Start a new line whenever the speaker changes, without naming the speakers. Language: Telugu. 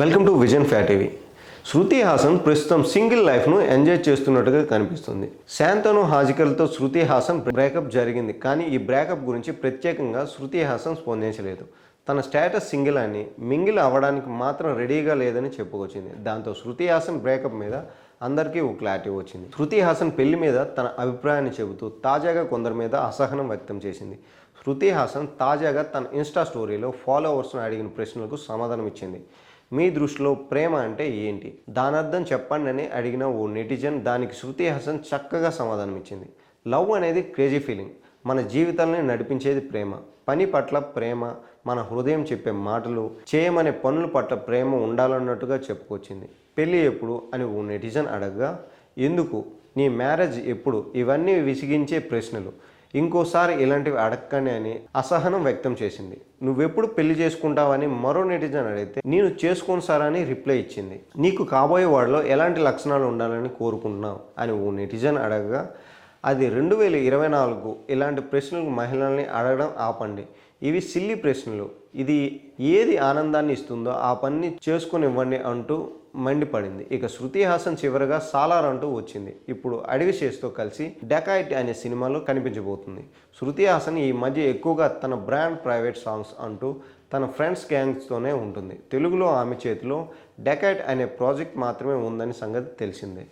వెల్కమ్ టు విజన్ ఫ్యాటీవీ శృతి హాసన్ ప్రస్తుతం సింగిల్ లైఫ్ను ఎంజాయ్ చేస్తున్నట్టుగా కనిపిస్తుంది. శాంతను హాజికల్తో శృతి హాసన్ బ్రేకప్ జరిగింది. కానీ ఈ బ్రేకప్ గురించి ప్రత్యేకంగా శృతి హాసన్ స్పందించలేదు. తన స్టేటస్ సింగిల్ అని మింగిల్ అవ్వడానికి మాత్రం రెడీగా లేదని చెప్పుకొచ్చింది. దాంతో శృతి హాసన్ బ్రేకప్ మీద అందరికీ ఓ క్లారిటీ వచ్చింది. శృతి హాసన్ పెళ్ళి మీద తన అభిప్రాయాన్ని చెబుతూ తాజాగా కొందరి మీద అసహనం వ్యక్తం చేసింది. శృతి హాసన్ తాజాగా తన ఇన్స్టా స్టోరీలో ఫాలోవర్స్ను అడిగిన ప్రశ్నలకు సమాధానం ఇచ్చింది మీ దృష్టిలో ప్రేమ అంటే ఏంటి? దాని అర్థం చెప్పండి అని అడిగిన ఓ నెటిజన్ దానికి శృతి హాసన్ చక్కగా సమాధానం ఇచ్చింది. లవ్ అనేది క్రేజీ ఫీలింగ్. మన జీవితాలని నడిపించేది ప్రేమ. పని పట్ల ప్రేమ మన హృదయం చెప్పే మాటలు చేయమనే పనుల పట్ల ప్రేమ ఉండాలన్నట్టుగా చెప్పుకొచ్చింది. పెళ్ళి ఎప్పుడు అని ఓ నెటిజన్ అడగగా ఎందుకు? నీ మ్యారేజ్ ఎప్పుడు? ఇవన్నీ విసిగించే ప్రశ్నలు. ఇంకోసారి ఇలాంటివి అడగకనే అని అసహనం వ్యక్తం చేసింది. నువ్వెప్పుడు పెళ్ళి చేసుకుంటావని మరో నెటిజన్ అడిగితే నేను చేసుకోను సార్ అని రిప్లై ఇచ్చింది. నీకు కాబోయే వాడిలో ఎలాంటి లక్షణాలు ఉండాలని కోరుకుంటున్నావు? అని ఓ నెటిజన్ అడగగా అది రెండు వేల ఇరవై నాలుగు ఇలాంటి ప్రశ్నలు మహిళల్ని అడగడం ఆపండి. ఇవి సిల్లి ప్రశ్నలు. ఇది ఏది ఆనందాన్ని ఇస్తుందో ఆ పని చేసుకొని ఇవ్వండి అంటూ మండిపడింది. ఇక శృతి హాసన్ చివరగా సాలార్ అంటూ వచ్చింది. ఇప్పుడు అడవి చేస్తో కలిసి డెకాయిట్ అనే సినిమాలో కనిపించబోతుంది. శృతి హాసన్ ఈ మధ్య ఎక్కువగా తన బ్రాండ్ ప్రైవేట్ సాంగ్స్ అంటూ తన ఫ్రెండ్స్ గ్యాంగ్స్తోనే ఉంటుంది. తెలుగులో ఆమె చేతిలో డెకాయిట్ అనే ప్రాజెక్ట్ మాత్రమే ఉందని సంగతి తెలిసిందే.